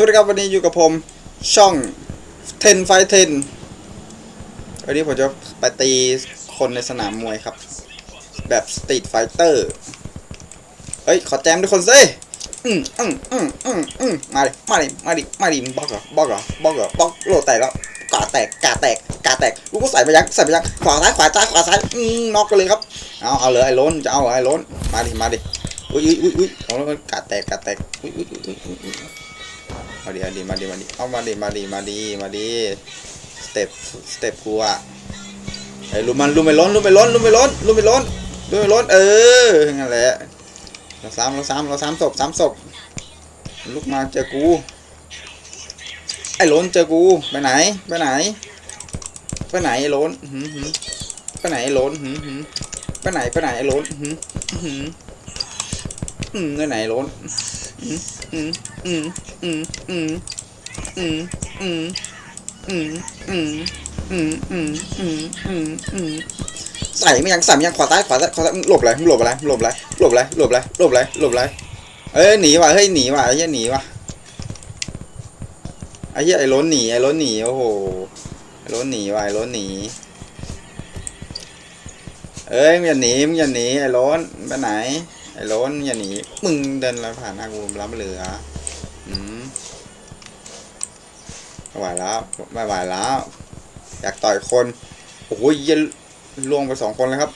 สวัสดีครับวันนี้อยู่กับผมช่อง 10 ไฟ10วันนี้ผมจะไปตีคนในสนามมวยครับ แบบสตรีทไฟเตอร์เฮ้ย ขอแจมทุกคนสิอืมอืมอืมอืมอืมมาดิมาดิมาดิมาดิบล็อกเหรอบล็อกเหรอบล็อกเหรอบล็อกโลแตกแล้วกาแตกกาแตกกาแตกลูกก็ใส่ไปยังใส่ไปยังขวาซ้ายขวาซ้ายขวาซ้ายอืมน็อกกันเลยครับเอาเอาเลยไอ้ล้นจะเอาไอ้ล้นมาดิมาดิอุ้ยอุ้ยอุ้ยอุ้ยเอาแล้วมันกาแตกกาแตกอุ้ยอุ้ยอุ้ยอุ้ยอุ้ย มาดิมาดิมาดิมาดิเอามาดิมาดิมาดิมาดิสเต็ปสเต็ปกูอะไอ้ลุมมันลุมไปล้นลุมไปล้นลุมไปล้นลุมไปล้นลุมไปล้นเออนั่นแหละเราซ้ำเราซ้ำเราซ้ำศพซ้ำศพลุกมาเจอกูไอ้ล้นเจอกูไปไหนไปไหนไปไหนไอ้ล้นไปไหนไอ้ล้นไปไหนไปไหนไอ้ล้นไปไหนไอ้ล้น อืมอืมอืมอืมอืมอืมอืมอืมอืมอืมอืมอืมอืมอืมใส่ไม่ยังใส่ไม่ยังขวาซ้ขวาซ้ขวาซ้หลบอะไรมึงหลบอะไรมึงหลบอะไรหลบอะไรหลบอะไรหลบอะไรหลบอะไรเอ้ยหนีว่ะเฮ้ยหนีว่ะไอ้เหี้ยหนีว่ะไอ้เหี้ยไอ้ล้นหนีไอ้ล้นหนีโอ้โหไอ้ล้นหนีว่ะไอ้ล้นหนีเอ้ยมึงอย่าหนีมึงอย่าหนีไอ้ล้นไปไหน ไอ้ล้นอย่าหนีมึงเดินมาผ่านหน้ากูรับเหลืออืมไม่ไหวแล้วไม่ไหวแล้ว อยากต่อยคน โอ้โหยันล่วงไปสองคนแล้วครับ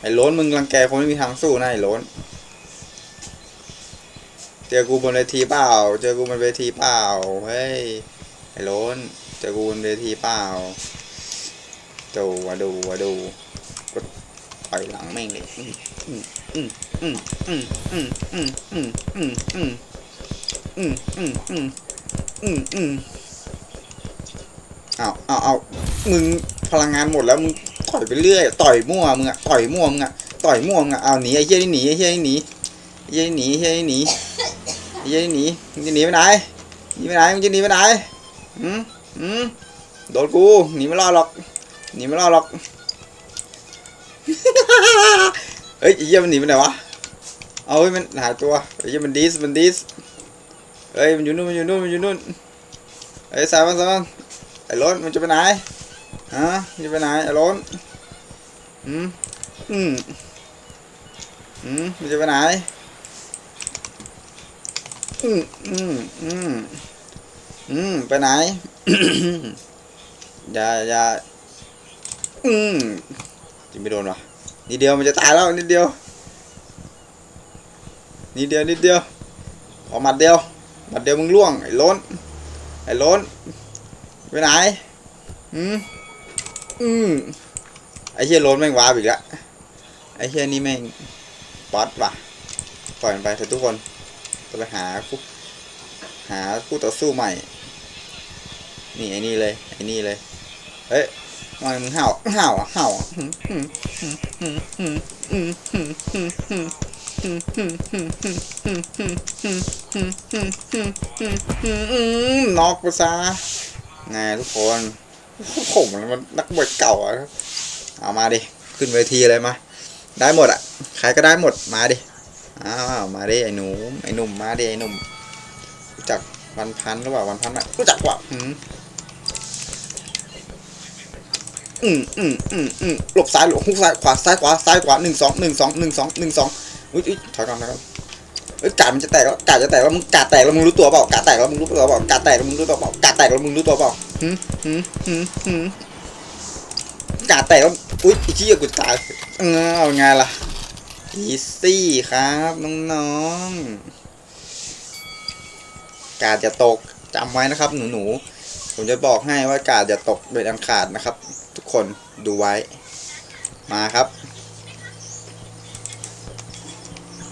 ไอ้ล้นมึงรังแกคนไม่มีทางสู้นะไอ้ล้นเจอกูบนเวทีเปล่า เจอกูบนเวทีเปล่า เฮ้ย ไอ้ล้น เจอกูบนเวทีเปล่าดูมาดูมาดู อยหลังแม่งเลยเอาเอาเอามึงพลังงานหมดแล้วมึงต่อยไปเรื่อยต่อยมั่วมึงอะต่อยมั่วมึงอะต่อยมั่วมึงอะเอาหนีไอ้เหี้ยนี่หนีไอ้เหี้ยนี่หนีไอ้เหี้ยนี่หนีไอ้เหี้ยนี่หนีไอ้เหี้ยนี่หนีมึงจะหนีไปไหนหนีไปไหนมึงจะหนีไปไหนอืมอืมโดนกูหนีไม่รอดหรอกหนีไม่รอดหรอก เฮ้ยไอ้เหี้ยมันหนีไปไหนวะ เอาเฮ้ยมันหายตัวเยี่ยมันดิสมันดิสเฮ้ยมันอยู่นู่นมันอยู่นู่นมันอยู่นู่นเฮ้ยสายมันสายมันไอ้รถมันจะไปไหนฮะมันจะไปไหนไอ้รถอืมอืมอืมมันจะไปไหนอืมอืมอืมอืมไปไหนอย่าอย่าอืมจิงไม่โดนวะ นิดเดียวมันจะตายแล้วนิดเดียวนิดเดียวนิดเดียวออกหมัดเดียวบัดเดียวมึงล่วงไอ้ล้นไอ้ล้นไปไหนอืมอืมไอ้เฮียล้นแม่งว้าบอีกแล้วไอ้เฮียนี่แม่งป๊อตว่ะปล่อยมันไปเถอะทุกคนจะไปหาคู่หาคู่ต่อสู้ใหม่ นี่ไอ้นี่เลยไอ้นี่เลยเฮ้ย วายมึงเห่าเห่าเห่าน็อกไปซะไงทุกคนผมมันนักบวชเก่าอะเอามาดิ ขึ้นเวทีเลยมา ได้หมดอะ ใครก็ได้หมด มาดิ อ้าวมาดิไอ้หนูไอ้หนุ่มมาดิไอ้หนุ่มรู้จักวันพันหรือเปล่าวันพันอะรู้จักว่า อืมอืมอืมอืมหลบซ้ายหลบหุกซ้ายขวาซ้ายขวาซ้ายขวาหนึ่งสองหนึ่งสองหนึ่งสองหนึ่งสองอุ้ยถอยก่อนถอยก่อนเอ้ยกาดมันจะแตกแล้วกาดจะแตกแล้วมึงกาดแตกแล้วมึงรู้ตัวเปล่ากาดแตกแล้วมึงรู้ตัวเปล่ากาดแตกแล้วมึงรู้ตัวเปล่ากาดแตกแล้วมึงรู้ตัวเปล่าหืมหืมหืมหืมกาดแตกแล้วอุ้ยไอีกที่กูตายเออเอาไงล่ะอีซี่ครับน้องๆกาดจะตกจำไว้นะครับ หนูๆผมจะบอกให้ว่ากาดจะตกโดยอันขาดนะครับ ทุกคนดูไว้ มาครับ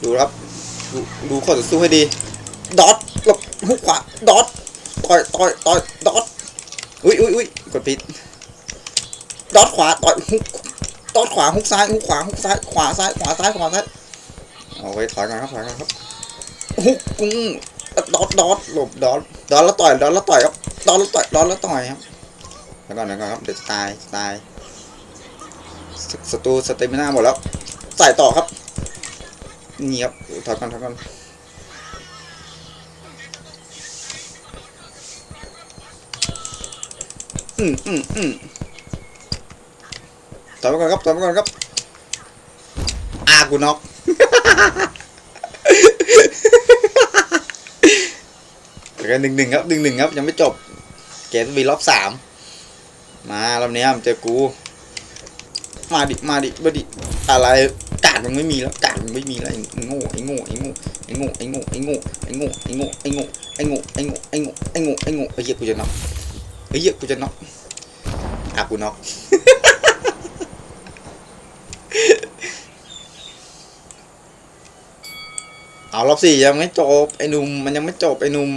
ดูครับ ดูดูข้อต่อสู้ให้ดี ดอทหลบหุกขวา ดอทต่อยต่อยต่อยดอทอุ้ยอุ้ยอุ้ยกดผิดดอทขวาต่อยฮุกดอทขวาฮุกซ้ายฮุกขวาฮุกซ้ายขวาซ้ายขวาซ้ายขวาซ้ายเอาไว้ถอยก่อนครับถอยก่อนครับฮุกกุ้งดอทดอทหลบดอทดอทแล้วต่อยดอทแล้วต่อยครับดอทแล้วต่อยดอทแล้วต่อยครับ แล้วก่อนแล้วก่อนครับเดี๋ยวตายตายศัตรูสเตมิน่าหมดแล้วใส่ต่อครับนี่ครับถอดก่อนถอดก่อนอืมอืมอืมถอดไปก่อนครับถอดไปก่อนครับอากูน็อกกันหนึ่งหนึ่งครับหนึ่งหนึ่งครับ ยังไม่จบ เกมวีล็อกสาม มารอบเนี้ยมันเจอกู มาดิ มาดิมาดิ อะไร กาดมันไม่มีแล้ว กาดมันไม่มีแล้วไอ้โง่ ไอ้โง่ ไอ้โง่ ไอ้โง่ ไอ้โง่ ไอ้โง่ ไอ้โง่ ไอ้โง่ ไอ้โง่ ไอ้โง่ ไอ้โง่ ไอ้โง่ ไอ้โง่ ไอ้โง่ไอ้เหี้ยกูจะน็อกไอ้เหี้ยกูจะน็อกอะกูน็อกเอารอบสี่ยังไม่จบไอ้หนุ่มมันยังไม่จบไอ้หนุ่ม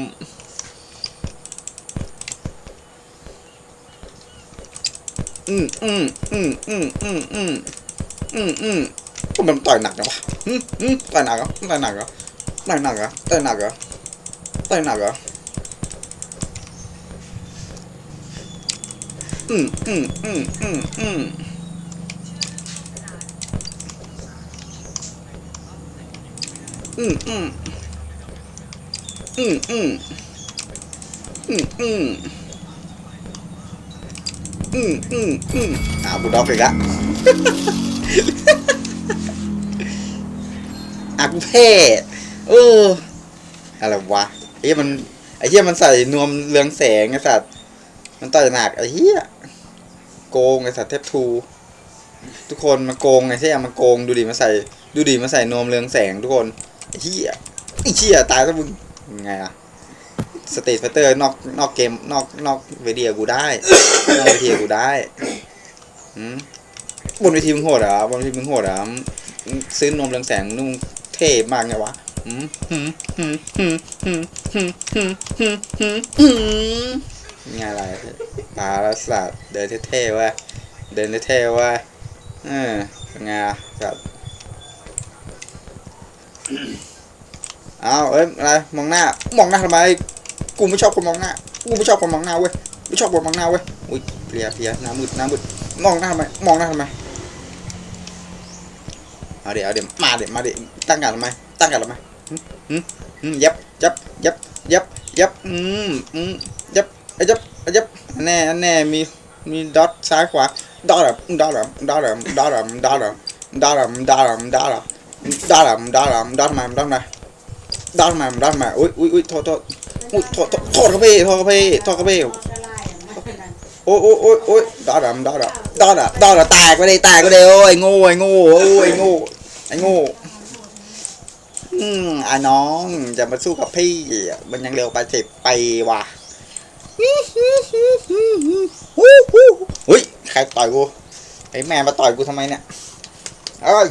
อืมอืมอืมอืมอืมอืมอืมอืมมันต่อยหนักนะวะอืมอืมต่อยหนักเหรอต่อยหนักเหรอต่อยหนักเหรอต่อยหนักเหรอต่อยหนักเหรออืมอืมอืมอืมอืมอืมอืมอืมอืมอืมอืม อืมอืมอืมอ่าบูด็อกอีกละอะกูเพ่เอออะไรวะไอ้เหี้ยมันไอ้เหี้ยมันใส่นวมเรืองแสงไอ้สัตว์มันต่อยหนักไอ้เหี้ยโกงไอ้สัตว์เทปทู ทุกคนมันโกงไอ้เหี้ยมันโกงดูดิมันใส่ดูดิมันใส่นวมเรืองแสงทุกคนไอ้เหี้ยไอ้เหี้ยตายแล้วมึงยังไงอะ สเตจพัตเตอร์นอกนอกเกมนอกนอกเวทีกูได้ นอกเวทีกูได้อืมบนเวทีมึงโหดอะอบนเวทีมึงโหดอะซื้อนมเรืองแสงนุ่งเท่มากไงวะงานอะไรปาลสัตว์เดินเท่ๆว่าเดินเท่ๆว่าเอองานรับเอาเอ้ยอะไรมองหน้ามองหน้าทำไม กูไม่ชอบคนมองหน้า กูไม่ชอบคนมองหน้าเว้ย ไม่ชอบคนมองหน้าเว้ย อุ้ยเพลียเพลียหน้ามืดหน้ามืด มองหน้าทำไม มองหน้าทำไมเอาเดี๋ยวเอาเดี๋ยวมาเดี๋ยวมาเดี๋ยวตั้งการทำไม ตั้งการทำไมหึหึหึยับยับยับยับยับอืมอืมยับไอ้ยับไอ้ยับแน่แน่มี มีดอทซ้ายขวา ดอทอะดอทอะดอทอะดอทอะดอทอะดอทอะดอทอะดอทอะดอทอะดอทอะดอทมาดอทมาดอทมาดอทมาอุ้ยอุ้ยอุ้ยโทษโทษ อุ้ยโทษโทษโทษครับพี่โทษครับพี่โทษครับพี่โอ้ยโอ้ยโอ้ยโอ้ยดอดอะดอดอะดอดอะดอดอะแตกไปเลยแตกไปเลยโอ้ยโง่ไอ้โง่โอ้ยไอโง่ไอ้โง่อืมไอ้น้องจะมาสู้กับพี่มันยังเร็วไปสิบไปว่ะอุ้ยใครต่อยกูไอ้แม่มาต่อยกูทำไมเนี่ยเอ้ย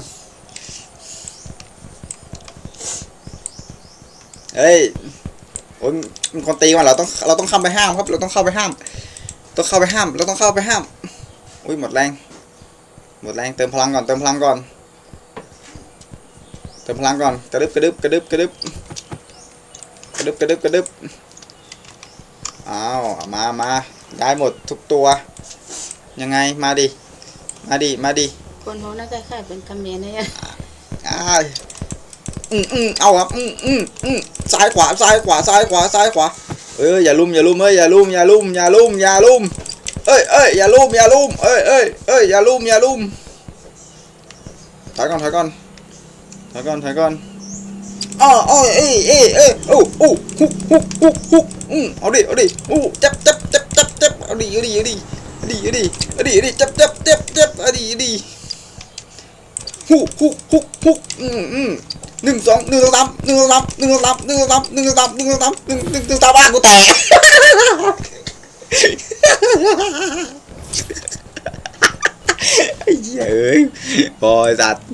เฮ้ย อ้ยมีคนตีมาเราต้องเราต้องเข้าไปห้ามครับ เราต้องเข้าไปห้าม ต้องเข้าไปห้าม เราต้องเข้าไปห้ามอุ้ยหมดแรง หมดแรงเติมพลังก่อนเติมพลังก่อนเติมพลังก่อนกระดึบกระดึบกระดึบกระดึบกระดึบกระดึบกระดึบอ้าวมามาได้หมดทุกตัว ยังไงมาดิมาดิมาดิคนเขาน่าจะแค่เป็นคำเขมรเนี่ยอ้าย อืมอืมเอาครับอืมอืมอืมซ้ายขวาซ้ายขวาซ้ายขวาซ้ายขวาเอ้ยอย่าลุ่มอย่าลุ่มเอ้ยอย่าลุ่มอย่าลุ่มอย่าลุ่มอย่าลุ่มเอ้ยเอ้ยอย่าลุ่มอย่าลุ่มเอ้ยเอ้ยเอ้ยอย่าลุ่มอย่าลุ่มถอยก่อนถอยก่อนถอยก่อนถอยก่อนอ้ออ้อเอ้ยเอ้ยเอ้ยโอ้โอ้ฮุกฮุกฮุกฮุกอืมเอาดิเอาดิอู้จับจับจับจับจับเอาดิเอาดิเอาดิเอาดิเอาดิเอาดิเอาดิจับจับจับจับเอาดิเอาดิฮุกฮุกฮุกฮุกอืมอืม หนึ่งสองหนึ่งสองสามหนึ่งสองสามหนึ่งสองสามหนึ่งสองสามหนึ่งสองสามหนึ่งสองสามหนึ่งหนึ่งหนึ่งสามบ้านกูแตกไอ้เหี้ยเอ้ยบอยสัตว์